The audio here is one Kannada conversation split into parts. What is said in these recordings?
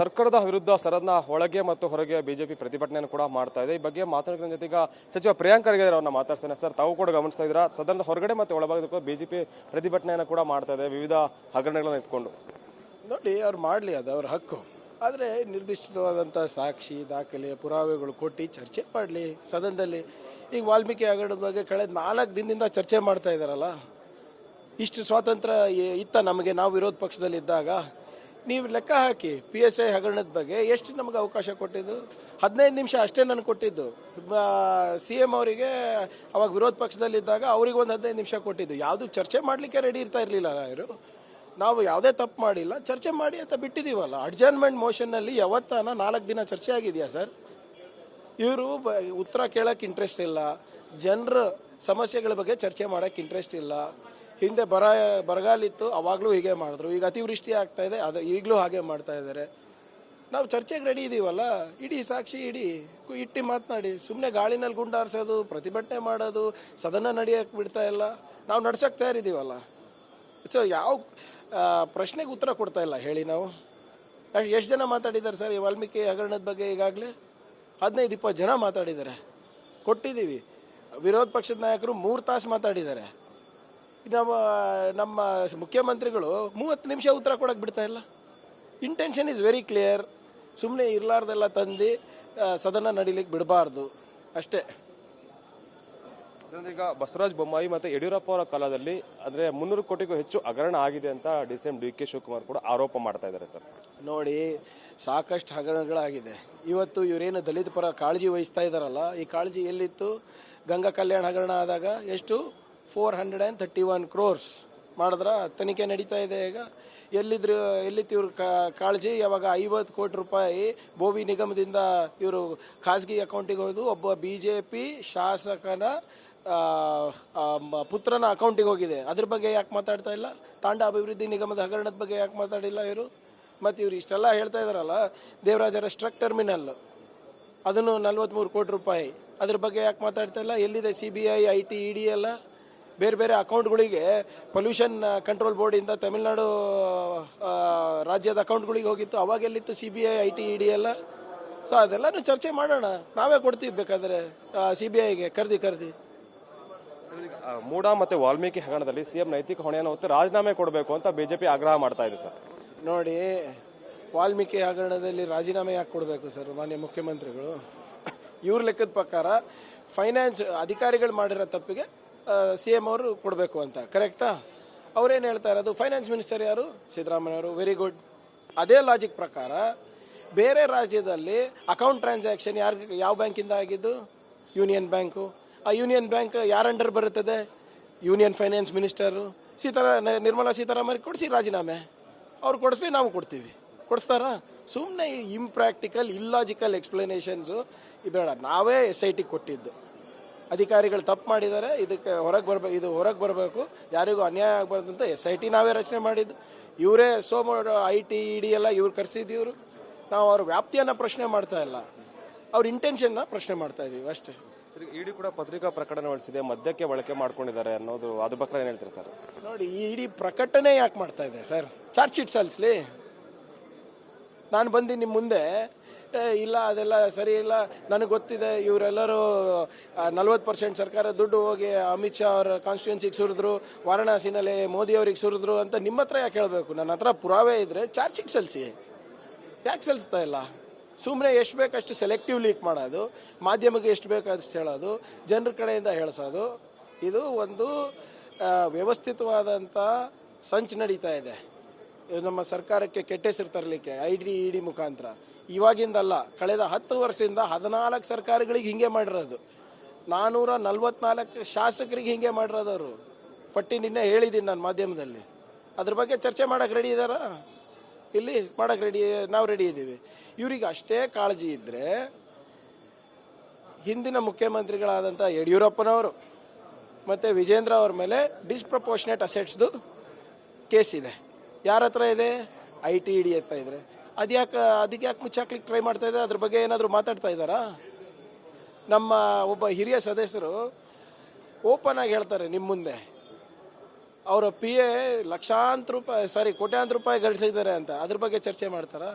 ಸರ್ಕಾರದ ವಿರುದ್ಧ ಸದನ ಒಳಗೆ ಮತ್ತು ಹೊರಗೆ ಬಿಜೆಪಿ ಪ್ರತಿಭಟನೆಯನ್ನು ಕೂಡ ಮಾಡ್ತಾ ಇದೆ. ಈ ಬಗ್ಗೆ ಮಾತನಾಡಿದ ಜೊತೆಗೆ ಸಚಿವ ಪ್ರಿಯಾಂಕ್ ಖರ್ಗೆ ಅವ್ರನ್ನ ಮಾತಾಡ್ತಾನೆ ಸರ್, ತಾವು ಕೂಡ ಗಮನಿಸ್ತಾ ಇದ್ದೀರಾ? ಸದನದ ಹೊರಗಡೆ ಮತ್ತು ಒಳಭಾಗದಕ್ಕೂ ಬಿಜೆಪಿ ಪ್ರತಿಭಟನೆಯನ್ನು ಕೂಡ ಮಾಡ್ತಾ ಇದೆ. ವಿವಿಧ ಹಗರಣಗಳನ್ನು ಎತ್ಕೊಂಡು. ನೋಡಿ, ಅವ್ರು ಮಾಡಲಿ, ಅದು ಅವ್ರ ಹಕ್ಕು. ಆದರೆ ನಿರ್ದಿಷ್ಟವಾದಂಥ ಸಾಕ್ಷಿ, ದಾಖಲೆ, ಪುರಾವೆಗಳು ಕೊಟ್ಟು ಚರ್ಚೆ ಮಾಡಲಿ ಸದನದಲ್ಲಿ. ಈಗ ವಾಲ್ಮೀಕಿ ಹಗರಣದ ಬಗ್ಗೆ ಕಳೆದ ನಾಲ್ಕು ದಿನದಿಂದ ಚರ್ಚೆ ಮಾಡ್ತಾ ಇದ್ದಾರಲ್ಲ ಇಷ್ಟು ಸ್ವಾತಂತ್ರ್ಯ ಇತ್ತ ನಮಗೆ ನಾವು ವಿರೋಧ ಪಕ್ಷದಲ್ಲಿ ಇದ್ದಾಗ ನೀವು ಲೆಕ್ಕ ಹಾಕಿ ಪಿ ಎಸ್ ಐ ಹಗರಣದ ಬಗ್ಗೆ ಎಷ್ಟು ನಮಗೆ ಅವಕಾಶ ಕೊಟ್ಟಿದ್ದು? ಹದಿನೈದು ನಿಮಿಷ ಅಷ್ಟೇ ನಾನು ಕೊಟ್ಟಿದ್ದು. ಸಿ ಎಂ ಅವರಿಗೆ ಅವಾಗ ವಿರೋಧ ಪಕ್ಷದಲ್ಲಿದ್ದಾಗ ಅವ್ರಿಗೆ ಒಂದು ಹದಿನೈದು ನಿಮಿಷ ಕೊಟ್ಟಿದ್ದು. ಯಾವುದು ಚರ್ಚೆ ಮಾಡಲಿಕ್ಕೆ ರೆಡಿ ಇರ್ತಾ ಇರಲಿಲ್ಲ ಇವರು. ನಾವು ಯಾವುದೇ ತಪ್ಪು ಮಾಡಿಲ್ಲ. ಚರ್ಚೆ ಮಾಡಿ ಅಂತ ಬಿಟ್ಟಿದ್ದೀವಲ್ಲ. ಅಡ್ಜರ್ನ್ಮೆಂಟ್ ಮೋಷನ್ನಲ್ಲಿ ಯಾವತ್ತಾನ ನಾಲ್ಕು ದಿನ ಚರ್ಚೆ ಆಗಿದೆಯಾ ಸರ್? ಇವರು ಉತ್ತರ ಕೇಳೋಕ್ಕೆ ಇಂಟ್ರೆಸ್ಟ್ ಇಲ್ಲ. ಜನರ ಸಮಸ್ಯೆಗಳ ಬಗ್ಗೆ ಚರ್ಚೆ ಮಾಡೋಕ್ಕೆ ಇಂಟ್ರೆಸ್ಟ್ ಇಲ್ಲ. ಹಿಂದೆ ಬರ, ಬರಗಾಲಿತ್ತು, ಅವಾಗಲೂ ಹೀಗೆ ಮಾಡಿದ್ರು. ಈಗ ಅತಿವೃಷ್ಟಿ ಆಗ್ತಾ ಇದೆ, ಅದು ಈಗಲೂ ಹಾಗೆ ಮಾಡ್ತಾ ಇದ್ದಾರೆ. ನಾವು ಚರ್ಚೆಗೆ ರೆಡಿ ಇದೀವಲ್ಲ? ಇಡೀ ಸಾಕ್ಷಿ, ಇಡೀ ಇಟ್ಟು ಮಾತನಾಡಿ. ಸುಮ್ಮನೆ ಗಾಳಿನಲ್ಲಿ ಗುಂಡಾರಿಸೋದು ಪ್ರತಿಭಟನೆ ಮಾಡೋದು, ಸದನ ನಡೆಯಕ್ಕೆ ಬಿಡ್ತಾ ಇಲ್ಲ. ನಾವು ನಡ್ಸಕ್ಕೆ ತಯಾರಿದ್ದೀವಲ್ಲ? ಸೊ ಯಾವ ಪ್ರಶ್ನೆಗೆ ಉತ್ತರ ಕೊಡ್ತಾ ಇಲ್ಲ, ಹೇಳಿ ನಾವು. ಎಷ್ಟು ಜನ ಮಾತಾಡಿದ್ದಾರೆ ಸರ್ ಈ ವಾಲ್ಮೀಕಿ ಹಗರಣದ ಬಗ್ಗೆ ಈಗಾಗಲೇ? ಹದಿನೈದು, ಇಪ್ಪತ್ತು ಜನ ಮಾತಾಡಿದ್ದಾರೆ. ಕೊಟ್ಟಿದ್ದೀವಿ. ವಿರೋಧ ಪಕ್ಷದ ನಾಯಕರು ಮೂರು ತಾಸು ಮಾತಾಡಿದ್ದಾರೆ. ನಮ್ಮ ನಮ್ಮ ಮುಖ್ಯಮಂತ್ರಿಗಳು ಮೂವತ್ತು ನಿಮಿಷ ಉತ್ತರ ಕೊಡಕ್ಕೆ ಬಿಡ್ತಾ ಇಲ್ಲ. ಇಂಟೆನ್ಷನ್ ಇಸ್ ವೆರಿ ಕ್ಲಿಯರ್ ಸುಮ್ಮನೆ ಇರಲಾರ್ದೆಲ್ಲ ತಂದು ಸದನ ನಡೀಲಿಕ್ಕೆ ಬಿಡಬಾರ್ದು. ಅಷ್ಟೇ. ಈಗ ಬಸವರಾಜ ಬೊಮ್ಮಾಯಿ ಮತ್ತು ಯಡಿಯೂರಪ್ಪ ಅವರ ಕಾಲದಲ್ಲಿ ಅಂದರೆ ಮುನ್ನೂರು ಕೋಟಿಗೂ ಹೆಚ್ಚು ಹಗರಣ ಆಗಿದೆ ಅಂತ D C M D K Shivakumar ಕೂಡ ಆರೋಪ ಮಾಡ್ತಾ ಇದ್ದಾರೆ ಸರ್. ನೋಡಿ ಸಾಕಷ್ಟು ಹಗರಣಗಳಾಗಿದೆ. ಇವತ್ತು ಇವರೇನು ದಲಿತ ಪರ ಕಾಳಜಿ ವಹಿಸ್ತಾ ಇದ್ದಾರಲ್ಲ ಈ ಕಾಳಜಿ ಎಲ್ಲಿತ್ತು? ಗಂಗಾ ಕಲ್ಯಾಣ ಹಗರಣ ಆದಾಗ ಎಷ್ಟು? Four hundred and thirty one crores ಮಾಡಿದ್ರೆ ತನಿಖೆ ನಡೀತಾ ಇದೆ ಈಗ. ಎಲ್ಲಿದ್ರು ಎಲ್ಲಿತ್ತು ಇವ್ರ ಕಾಳಜಿ, ಯಾವಾಗ ಐವತ್ತು ಕೋಟಿ ರೂಪಾಯಿ ಬೋವಿ ನಿಗಮದಿಂದ ಇವರು ಖಾಸಗಿ ಅಕೌಂಟಿಗೆ ಹೋದು ಒಬ್ಬ ಬಿ ಜೆ ಪಿ ಶಾಸಕನ ಪುತ್ರನ ಅಕೌಂಟಿಗೆ ಹೋಗಿದೆ. ಅದ್ರ ಬಗ್ಗೆ ಯಾಕೆ ಮಾತಾಡ್ತಾ ಇಲ್ಲ? ತಾಂಡ ಅಭಿವೃದ್ಧಿ ನಿಗಮದ ಹಗರಣದ ಬಗ್ಗೆ ಯಾಕೆ ಮಾತಾಡಿಲ್ಲ ಇವರು? ಮತ್ತು ಇವ್ರು ಇಷ್ಟೆಲ್ಲ ಹೇಳ್ತಾ ಇದ್ದಾರಲ್ಲ ದೇವರಾಜರ ಸ್ಟ್ರಕ್ ಟರ್ಮಿನಲ್. ಅದನ್ನು ನಲ್ವತ್ಮೂರು ಕೋಟಿ ರೂಪಾಯಿ. ಅದ್ರ ಬಗ್ಗೆ ಯಾಕೆ ಮಾತಾಡ್ತಾ ಇಲ್ಲ? ಎಲ್ಲಿದೆ C B I I T, E D ಎಲ್ಲ? ಬೇರೆ ಬೇರೆ ಅಕೌಂಟ್ಗಳಿಗೆ ಪೊಲ್ಯೂಷನ್ ಕಂಟ್ರೋಲ್ ಬೋರ್ಡಿಂದ ತಮಿಳ್ನಾಡು ರಾಜ್ಯದ ಅಕೌಂಟ್ಗಳಿಗೆ ಹೋಗಿತ್ತು. ಅವಾಗ ಎಲ್ಲಿತ್ತು C B I I T E D ಎಲ್ಲ? ಸೊ ಅದೆಲ್ಲನೂ ಚರ್ಚೆ ಮಾಡೋಣ. ನಾವೇ ಕೊಡ್ತೀವಿ ಬೇಕಾದರೆ ಸಿ ಬಿ ಐಗೆ ಕರ್ದಿ ಕರ್ದಿ. ಮೂಡ ಮೂಡಾ ಮತ್ತು ವಾಲ್ಮೀಕಿ ಹಗರಣದಲ್ಲಿ ಸಿಎಂ ನೈತಿಕ ಹೊಣೆಯನ್ನು ಹೊತ್ತು ರಾಜೀನಾಮೆ ಕೊಡಬೇಕು ಅಂತ ಬಿಜೆಪಿ ಆಗ್ರಹ ಮಾಡ್ತಾ ಇದೆ ಸರ್. ನೋಡಿ ವಾಲ್ಮೀಕಿ ಹಗರಣದಲ್ಲಿ ರಾಜೀನಾಮೆ ಯಾಕೆ ಕೊಡಬೇಕು ಸರ್ ಮಾನ್ಯ ಮುಖ್ಯಮಂತ್ರಿಗಳು? ಇವ್ರ ಲೆಕ್ಕದ ಪ್ರಕಾರ ಫೈನಾನ್ಸ್ ಅಧಿಕಾರಿಗಳು ಮಾಡಿರೋ ತಪ್ಪಿಗೆ ಸಿ ಎಂ ಅವರು ಕೊಡಬೇಕು ಅಂತ ಕರೆಕ್ಟಾ ಅವರೇನು ಹೇಳ್ತಾ ಇರೋದು? ಫೈನಾನ್ಸ್ ಮಿನಿಸ್ಟರ್ ಯಾರು? ಸಿದ್ದರಾಮಯ್ಯವರು ವೆರಿ ಗುಡ್ ಅದೇ ಲಾಜಿಕ್ ಪ್ರಕಾರ, ಬೇರೆ ರಾಜ್ಯದಲ್ಲಿ ಅಕೌಂಟ್ ಟ್ರಾನ್ಸಾಕ್ಷನ್ ಯಾರು, ಯಾವ ಬ್ಯಾಂಕಿಂದ ಆಗಿದ್ದು? ಯೂನಿಯನ್ ಬ್ಯಾಂಕು ಆ ಯೂನಿಯನ್ ಬ್ಯಾಂಕ್ ಯಾರ ಅಂಡರ್ ಬರುತ್ತದೆ? ಯೂನಿಯನ್ ಫೈನಾನ್ಸ್ ಮಿನಿಸ್ಟರು ಸೀತಾರಾ, ನಿರ್ಮಲಾ ಸೀತಾರಾಮನ್ ಕೊಡಿಸಿ ರಾಜೀನಾಮೆ. ಅವ್ರು ಕೊಡಿಸ್ಲಿ ನಾವು ಕೊಡ್ತೀವಿ. ಕೊಡಿಸ್ತಾರಾ? ಸುಮ್ಮನೆ ಇಂಪ್ರ್ಯಾಕ್ಟಿಕಲ್ ಇಲ್ಲಾಜಿಕಲ್ ಎಕ್ಸ್ಪ್ಲನೇಷನ್ಸು ಬೇಡ. ನಾವೇ ಎಸ್ ಐ ಟಿ ಕೊಟ್ಟಿದ್ದು. ಅಧಿಕಾರಿಗಳು ತಪ್ಪು ಮಾಡಿದ್ದಾರೆ ಇದಕ್ಕೆ ಹೊರಗೆ ಬರಬೇಕು ಇದು ಹೊರಗೆ ಬರಬೇಕು. ಯಾರಿಗೂ ಅನ್ಯಾಯ ಆಗಬಾರ್ದು ಅಂತ ಎಸ್ ಐ ಟಿ ನಾವೇ ರಚನೆ ಮಾಡಿದ್ದು. ಇವರೇ ಸೋಮ ಐ ಟಿ ಇ ಡಿ ಎಲ್ಲ ಇವ್ರು ಕರೆಸಿದ್ದೀವ್ರು ಇವರು. ನಾವು ಅವ್ರ ವ್ಯಾಪ್ತಿಯನ್ನು ಪ್ರಶ್ನೆ ಮಾಡ್ತಾ ಇಲ್ಲ. ಅವ್ರ ಇಂಟೆನ್ಷನ್ನ ಪ್ರಶ್ನೆ ಮಾಡ್ತಾ ಇದ್ದೀವಿ ಅಷ್ಟೇ. ಸರ್ ಇಡಿ ಕೂಡ ಪತ್ರಿಕಾ ಪ್ರಕಟಣೆ ಮದ್ಯಕ್ಕೆ ಬಳಕೆ ಮಾಡ್ಕೊಂಡಿದ್ದಾರೆ ಅನ್ನೋದು ಅದು ಬಗ್ಗೆ ಏನು ಹೇಳ್ತೀರಾ ಸರ್? ನೋಡಿ ಈ ಇಡೀ ಪ್ರಕಟಣೆ ಯಾಕೆ ಮಾಡ್ತಾ ಇದೆ ಸರ್? ಚಾರ್ಜ್ ಶೀಟ್ ಸಲ್ಲಿಸ್ಲಿ ನಾನು ಬಂದು ನಿಮ್ಮ ಮುಂದೆ ಇಲ್ಲ, ಅದೆಲ್ಲ ಸರಿ ಇಲ್ಲ. ನನಗೆ ಗೊತ್ತಿದೆ, ಇವರೆಲ್ಲರೂ ನಲ್ವತ್ತು ಪರ್ಸೆಂಟ್ ಸರ್ಕಾರ ದುಡ್ಡು ಹೋಗಿ ಅಮಿತ್ ಶಾ ಅವರ ಕಾನ್ಸ್ಟಿಟ್ಯೂನ್ಸಿಗೆ ಸುರಿದ್ರು, ವಾರಣಾಸಿನಲ್ಲಿ ಮೋದಿ ಅವ್ರಿಗೆ ಸುರಿದ್ರು ಅಂತ ನಿಮ್ಮ ಹತ್ರ ಯಾಕೆ ಹೇಳಬೇಕು? ನನ್ನ ಹತ್ರ ಪುರಾವೆ ಇದ್ದರೆ ಚಾರ್ಜ್ ಶೀಟ್ ಸಲ್ಲಿಸಿ ಯಾಕೆ ಸಲ್ಲಿಸ್ತಾ ಇಲ್ಲ? ಸುಮ್ಮನೆ ಎಷ್ಟು ಬೇಕಷ್ಟು ಸೆಲೆಕ್ಟಿವ್ ಲೀಕ್ ಮಾಡೋದು, ಮಾಧ್ಯಮಕ್ಕೆ ಎಷ್ಟು ಬೇಕು ಅಷ್ಟು ಹೇಳೋದು, ಜನರ ಕಡೆಯಿಂದ ಹೇಳಿಸೋದು. ಇದು ಒಂದು ವ್ಯವಸ್ಥಿತವಾದಂಥ ಸಂಚು ನಡೀತಾ ಇದು. ನಮ್ಮ ಸರ್ಕಾರಕ್ಕೆ ಕೆಟ್ಟ ಹೆಸರು ತರಲಿಕ್ಕೆ ಐ ಡಿ ಇ ಡಿ ಮುಖಾಂತರ. ಇವಾಗಿಂದಲ್ಲ, ಕಳೆದ ಹತ್ತು ವರ್ಷದಿಂದ ಹದಿನಾಲ್ಕು ಸರ್ಕಾರಗಳಿಗೆ ಹಿಂಗೆ ಮಾಡಿರೋದು. ನಾನ್ನೂರ ನಲ್ವತ್ನಾಲ್ಕು ಶಾಸಕರಿಗೆ ಹಿಂಗೆ ಮಾಡಿರೋದು ಅವರು. ಪಟ್ಟಿ ನಿನ್ನೆ ಹೇಳಿದ್ದೀನಿ ನಾನು ಮಾಧ್ಯಮದಲ್ಲಿ. ಅದ್ರ ಬಗ್ಗೆ ಚರ್ಚೆ ಮಾಡೋಕೆ ರೆಡಿ ಇದ್ದಾರಾ ಇಲ್ಲಿ ಮಾಡೋಕೆ ರೆಡಿ ನಾವು ರೆಡಿ ಇದ್ದೀವಿ. ಇವ್ರಿಗೆ ಅಷ್ಟೇ ಕಾಳಜಿ ಇದ್ದರೆ ಹಿಂದಿನ ಮುಖ್ಯಮಂತ್ರಿಗಳಾದಂಥ ಯಡಿಯೂರಪ್ಪನವರು ಮತ್ತು ವಿಜೇಂದ್ರ ಅವ್ರ ಮೇಲೆ ಡಿಸ್ಪ್ರಪೋರ್ಷನೇಟ್ ಅಸೆಟ್ಸ್ದು ಕೇಸ್ ಇದೆ. ಯಾರ ಹತ್ರ ಇದೆ? ಐ ಟಿ ಇಡಿ ಹತ್ರ ಇದ್ರೆ. ಅದ್ಯಾಕೆ ಅದಕ್ಕೆ ಯಾಕೆ ಮುಚ್ಚಾಕ್ಲಿಕ್ಕೆ ಟ್ರೈ ಮಾಡ್ತಾ ಇದೆ ಅದ್ರ ಬಗ್ಗೆ ಏನಾದರೂ ಮಾತಾಡ್ತಾ ಇದ್ದಾರಾ? ನಮ್ಮ ಒಬ್ಬ ಹಿರಿಯ ಸದಸ್ಯರು ಓಪನ್ ಆಗಿ ಹೇಳ್ತಾರೆ ನಿಮ್ಮ ಮುಂದೆ. ಅವರ ಪಿ ಎ ಲಕ್ಷಾಂತರ ರೂಪಾಯಿ ಸಾರಿ ಕೋಟ್ಯಾಂತರ ರೂಪಾಯಿ ಗಳಿಸಿದ್ದಾರೆ ಅಂತ. ಅದ್ರ ಬಗ್ಗೆ ಚರ್ಚೆ ಮಾಡ್ತಾರಾ?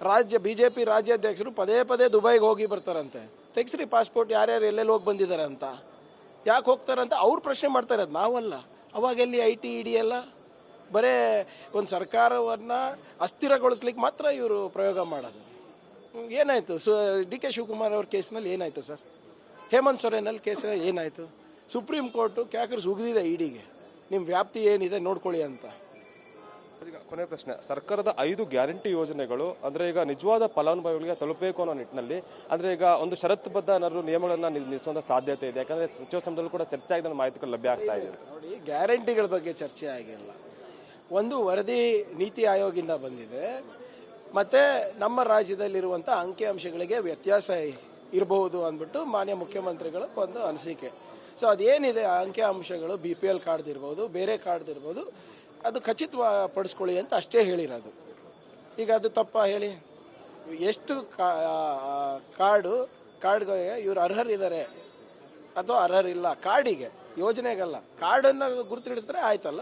ರಾಜ್ಯ ಬಿ ಜೆ ಪಿ ರಾಜ್ಯಾಧ್ಯಕ್ಷರು ಪದೇ ಪದೇ ದುಬೈಗೆ ಹೋಗಿ ಬರ್ತಾರಂತೆ. ತೆಗ್ಸ್ರಿ ಪಾಸ್ಪೋರ್ಟ್ ಯಾರ್ಯಾರು ಎಲ್ಲೆಲ್ಲಿ ಹೋಗಿ ಬಂದಿದ್ದಾರೆ ಅಂತ. ಯಾಕೆ ಹೋಗ್ತಾರಂತ ಅವ್ರು ಪ್ರಶ್ನೆ ಮಾಡ್ತಾರೆ ಅದು ನಾವಲ್ಲ. ಅವಾಗ ಎಲ್ಲಿ ಐ ಟಿ ಇಡಿ ಎಲ್ಲ? ಬರೇ ಒಂದು ಸರ್ಕಾರವನ್ನು ಅಸ್ಥಿರಗೊಳಿಸ್ಲಿಕ್ಕೆ ಮಾತ್ರ ಇವರು ಪ್ರಯೋಗ ಮಾಡೋದು. ಏನಾಯಿತು? ಸು ಡಿ ಕೆ ಶಿವಕುಮಾರ್ ಅವ್ರ ಕೇಸ್ನಲ್ಲಿ ಏನಾಯಿತು ಸರ್? ಹೇಮಂತ್ ಸೊರೇನಲ್ಲಿ ಕೇಸ್ ಏನಾಯಿತು? ಸುಪ್ರೀಂ ಕೋರ್ಟು ಕ್ಯಾಕರ್ಸ್ ಉಗಿದಿದೆ ಇಡಿಗೆ. ನಿಮ್ಮ ವ್ಯಾಪ್ತಿ ಏನಿದೆ ನೋಡ್ಕೊಳ್ಳಿ ಅಂತ. ಈಗ ಕೊನೆ ಪ್ರಶ್ನೆ. ಸರ್ಕಾರದ ಐದು ಗ್ಯಾರಂಟಿ ಯೋಜನೆಗಳು ಅಂದ್ರೆ ಈಗ ನಿಜವಾದ ಫಲಾನುಭವಿಗಳಿಗೆ ತಲುಪಬೇಕು ಅನ್ನೋ ನಿಟ್ಟಿನಲ್ಲಿ ಅಂದ್ರೆ ಈಗ ಒಂದು ಷರತ್ತುಬದ್ಧ ಏನಾದ್ರು ನಿಯಮಗಳನ್ನು ನಿಲ್ಲಿಸುವಂಥ ನಿಲ್ಲಿಸುವಂತ ಸಾಧ್ಯತೆ ಇದೆ. ಯಾಕಂದ್ರೆ ಸಚಿವ ಸಂಪುಟದಲ್ಲೂ ಕೂಡ ಚರ್ಚೆ ಆಗಿದ್ದ ಮಾಹಿತಿಗಳು ಲಭ್ಯ ಆಗ್ತಾ ಇದೆ. ನೋಡಿ ಗ್ಯಾರಂಟಿಗಳ ಬಗ್ಗೆ ಚರ್ಚೆ ಆಗಿಲ್ಲ. ಒಂದು ವರದಿ ನೀತಿ ಆಯೋಗಿಂದ ಬಂದಿದೆ. ಮತ್ತು ನಮ್ಮ ರಾಜ್ಯದಲ್ಲಿರುವಂಥ ಅಂಕಿಅಂಶಗಳಿಗೆ ವ್ಯತ್ಯಾಸ ಇರಬಹುದು ಅಂದ್ಬಿಟ್ಟು ಮಾನ್ಯ ಮುಖ್ಯಮಂತ್ರಿಗಳ ಒಂದು ಅನಿಸಿಕೆ. ಸೊ ಅದೇನಿದೆ? ಆ ಅಂಕಿಅಂಶಗಳು ಬಿ ಪಿ ಎಲ್ ಕಾರ್ಡ್ದಿರ್ಬೋದು ಬೇರೆ ಕಾರ್ಡ್ದಿರ್ಬೋದು ಅದು ಖಚಿತಪಡಿಸ್ಕೊಳ್ಳಿ ಅಂತ ಅಷ್ಟೇ ಹೇಳಿರೋದು. ಈಗ ಅದು ತಪ್ಪ ಹೇಳಿ? ಎಷ್ಟು ಕಾರ್ಡು, ಕಾರ್ಡ್ಗೆ ಇವರು ಅರ್ಹರಿದ್ದಾರೆ? ಅಥವಾ ಅರ್ಹರಿಲ್ಲ? ಕಾರ್ಡಿಗೆ, ಯೋಜನೆಗಲ್ಲ. ಕಾರ್ಡನ್ನು ಗುರುತಿಡಿಸಿದ್ರೆ ಆಯ್ತಲ್ಲ?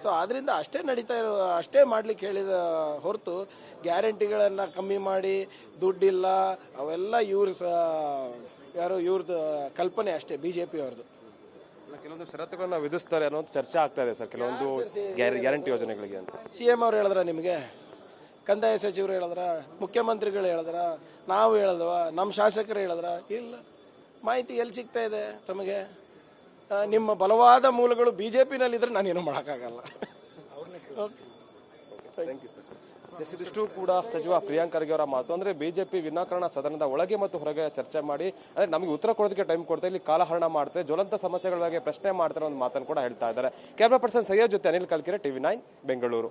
ಸೊ ಆದ್ರಿಂದ ಅಷ್ಟೇ ನಡೀತಾ ಇರೋ ಅಷ್ಟೇ ಮಾಡ್ಲಿಕ್ಕೆ ಹೇಳಿದ ಹೊರತು ಗ್ಯಾರಂಟಿಗಳನ್ನ ಕಮ್ಮಿ ಮಾಡಿ ದುಡ್ಡಿಲ್ಲ ಅವೆಲ್ಲ ಇವ್ರ ಯಾರು ಇವ್ರದ್ದು ಕಲ್ಪನೆ ಅಷ್ಟೇ ಬಿ ಜೆ ಪಿಯವ್ರದ್ದು ಕೆಲವೊಂದು ಷರತ್ತುಗಳನ್ನ ವಿಧಿಸ್ತಾರೆ ಅನ್ನೋ ಚರ್ಚೆ ಆಗ್ತಾ ಇದೆ ಸರ್ ಕೆಲವೊಂದು ಗ್ಯಾರಂಟಿ ಯೋಜನೆಗಳಿಗೆ ಅಂತ. ಸಿ ಎಂ ಅವ್ರು ಹೇಳಿದ್ರ ನಿಮಗೆ? ಕಂದಾಯ ಸಚಿವರು ಹೇಳಿದ್ರ? ಮುಖ್ಯಮಂತ್ರಿಗಳು ಹೇಳಿದ್ರ? ನಾವು ಹೇಳಿದ್ವ? ನಮ್ಮ ಶಾಸಕರು ಹೇಳಿದ್ರ? ಇಲ್ಲ. ಮಾಹಿತಿ ಎಲ್ಲಿ ಸಿಗ್ತಾ ಇದೆ ತಮಗೆ? ನಿಮ್ಮ ಬಲವಾದ ಮೂಲಗಳು ಬಿ ಜೆ ಪಿನಲ್ಲಿದ್ದರೆ ನಾನೇನು ಮಾಡೋಕ್ಕಾಗಲ್ಲ ಥ್ಯಾಂಕ್ ಯು ಸರ್ ಇದಿಷ್ಟು ಕೂಡ ಸಚಿವ ಪ್ರಿಯಾಂಕ್ ಖರ್ಗೆ ಅವರ ಮಾತು. ಅಂದ್ರೆ ಬಿಜೆಪಿ ವಿನಾಕಾರಣ ಸದನದ ಒಳಗೆ ಮತ್ತು ಹೊರಗೆ ಚರ್ಚೆ ಮಾಡಿ ಅಂದ್ರೆ ನಮಗೆ ಉತ್ತರ ಕೊಡೋದಕ್ಕೆ ಟೈಮ್ ಕೊಡ್ತಾ ಇಲ್ಲಿ ಕಾಲಹರಣ ಮಾಡ್ತಾರೆ ಜ್ವಲಂತ ಸಮಸ್ಯೆಗಳ ಬಗ್ಗೆ ಪ್ರಶ್ನೆ ಮಾಡ್ತಾರೆ ಒಂದು ಮಾತನ್ನು ಕೂಡ ಹೇಳ್ತಾ ಇದ್ದಾರೆ. ಕ್ಯಾಮ್ರಾ ಪರ್ಸನ್ ಸೈಯದ್ ಜೊತೆ ಅನಿಲ್ ಕಲ್ಕಿರೆ ಟಿವಿ ನೈನ್ ಬೆಂಗಳೂರು.